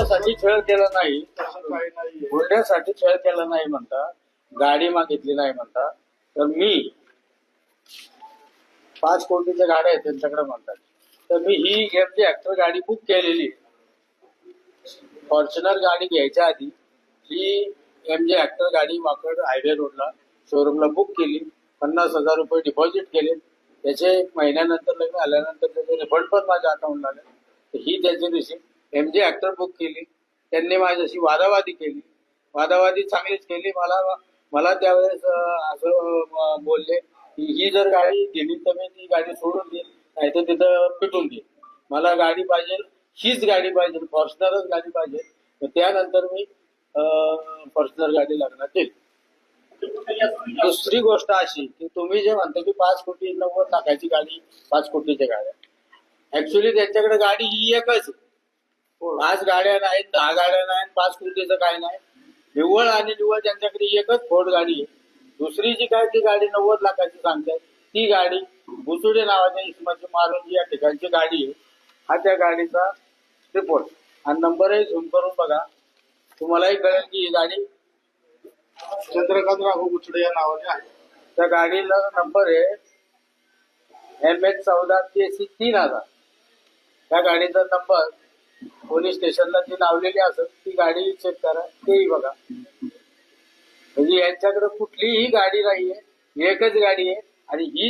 बोलण्यासाठी खेळ केला नाही. बोलण्यासाठी केला नाही म्हणता गाडी मागितली नाही म्हणता तर मी पाच कोटीच्या गाड्या आहेत त्यांच्याकडे म्हणतात. तर मी ही एमची ऍक्टर गाडी बुक केलेली फॉर्च्युनर गाडी घ्यायच्या आधी ही एम जे ऍक्टर गाडी वाकड हायवे रोडला शोरूमला बुक केली पन्नास हजार रुपये डिपॉझिट केले. त्याचे एक महिन्यानंतर लग्न आल्यानंतर त्याचे रिफंड पण माझ्या अकाउंटला आले. तर ही त्याची receipt M J actor book केली. त्यांनी माझ्याशी वादावादी केली. वादावादी चांगलीच केली. मला मला त्यावेळेस असं बोलले की ही जर गाडी गेली तर मी ती गाडी सोडून देईल नाही तर तिथं पिटून देईल मला गाडी पाहिजे हीच गाडी पाहिजे फॉर्च्युनरच गाडी पाहिजे. तर त्यानंतर मी फॉर्च्युनर गाडी लग्नात केली दुसरी गोष्ट अशी की तुम्ही जे म्हणता की पाच कोटी नव्वद लाखाची गाडी पाच कोटीच्या गाड्या. ऍक्च्युली त्यांच्याकडे गाडी ही एकच आहे. पाच गाड्या नाहीत दहा गाड्या नाहीत पाच कोटीचं काय नाही. निव्वळ आणि निव्वळ त्यांच्याकडे एकच फोड गाडी आहे. दुसरी जी काय ती गाडी नव्वद लाखाची सांगतात ती गाडी बुसुडे नावाच्या इसमाची मारुंजी या ठिकाणची गाडी आहे. हा त्या गाडीचा रिपोर्ट आणि नंबरही झूम करून बघा. तुम्हालाही कळेल की ही गाडी चंद्रकांत राघव गुचडे या नावाने आहे. त्या गाडीला नंबर आहे एम एच चौदा के सी तीन हजार. त्या गाडीचा नंबर पोलीस स्टेशनला ती लावलेली असत ती गाडी चेक करा तेही बघा. म्हणजे यांच्याकडे कुठलीही गाडी नाहीये एकच गाडी आहे आणि ही